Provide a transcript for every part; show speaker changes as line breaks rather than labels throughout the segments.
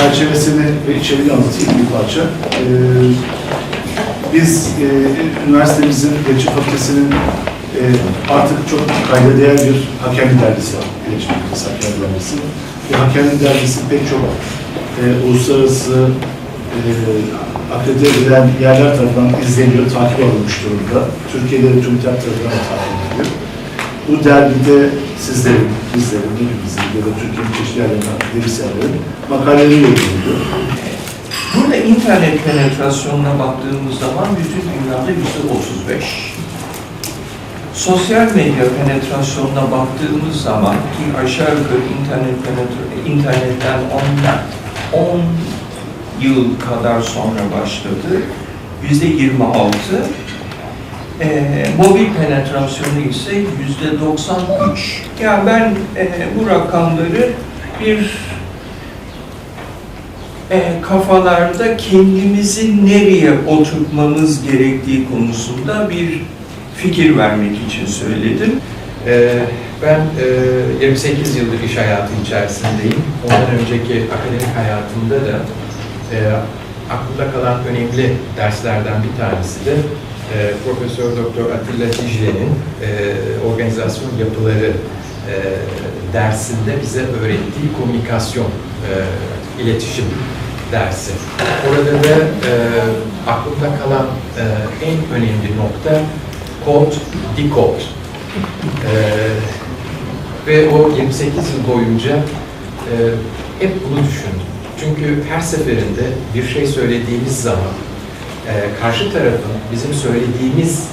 çerçevesini ve içeriğini anlatayım bir parça. Ee, biz e, üniversitemizin iletişim fakültesinin e, artık çok kayda değer bir hakemli dergisi var. İletişim fakültesi hakemli dergisi. Ve hakemli dergisi pek çok e, uluslararası e, akredite edilen yerler tarafından izleniyor, takip alınmış durumda. Türkiye'de de TÜBİTAK tarafından da takip ediliyor. Bu dergide sizlerin, bizlerin, hepimizin ya da Türkiye'nin çeşitli yerlerinden akademisyenlerin makaleleri yayınlanıyor.
Burada internet penetrasyonuna baktığımız zaman bütün dünyada yüzde 35. Sosyal medya penetrasyonuna baktığımız zaman ki aşağı yukarı internet internetten 10, 10 yıl kadar sonra başladı. Yüzde 26. Ee, mobil penetrasyonu ise yüzde 93. Yani ben e, bu rakamları bir e, kafalarda kendimizi nereye oturtmamız gerektiği konusunda bir fikir vermek için söyledim.
Ee, Ben e, 28 yıldır iş hayatı içerisindeyim. Ondan önceki akademik hayatımda da e, aklımda kalan önemli derslerden bir tanesi de e, Profesör Doktor Atilla Dicle'nin e, organizasyon yapıları e, dersinde bize öğrettiği komünikasyon, e, iletişim dersi. Orada da e, aklımda kalan e, en önemli nokta kod, decode. Ee, ve o 28 yıl boyunca e, hep bunu düşündüm. Çünkü her seferinde bir şey söylediğimiz zaman e, karşı tarafın bizim söylediğimiz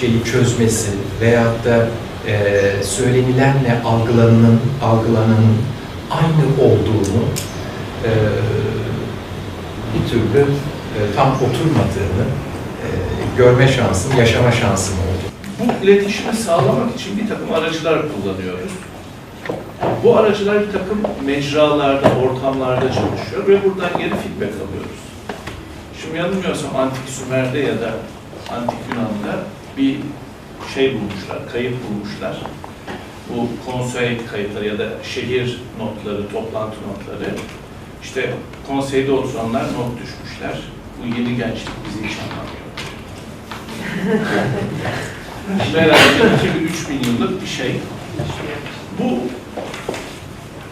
şeyi çözmesi veyahut da e, söylenilenle algılananın, algılananın aynı olduğunu e, bir türlü e, tam oturmadığını e, görme şansım, yaşama şansım oldu.
Bu iletişimi sağlamak için bir takım aracılar kullanıyoruz. Bu aracılar bir takım mecralarda, ortamlarda çalışıyor ve buradan geri feedback alıyoruz. Şimdi yanılmıyorsam Antik Sümer'de ya da Antik Yunan'da bir şey bulmuşlar, kayıt bulmuşlar. Bu konsey kayıtları ya da şehir notları, toplantı notları. İşte konseyde oturanlar not düşmüşler. Bu yeni gençlik bizi hiç anlamıyor. Herhalde 2000-3000 yıllık bir şey. Bu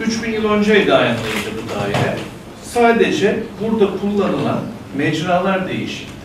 3000 yıl önceye dayanlıydı bu daire. Sadece burada kullanılan mecralar değişik.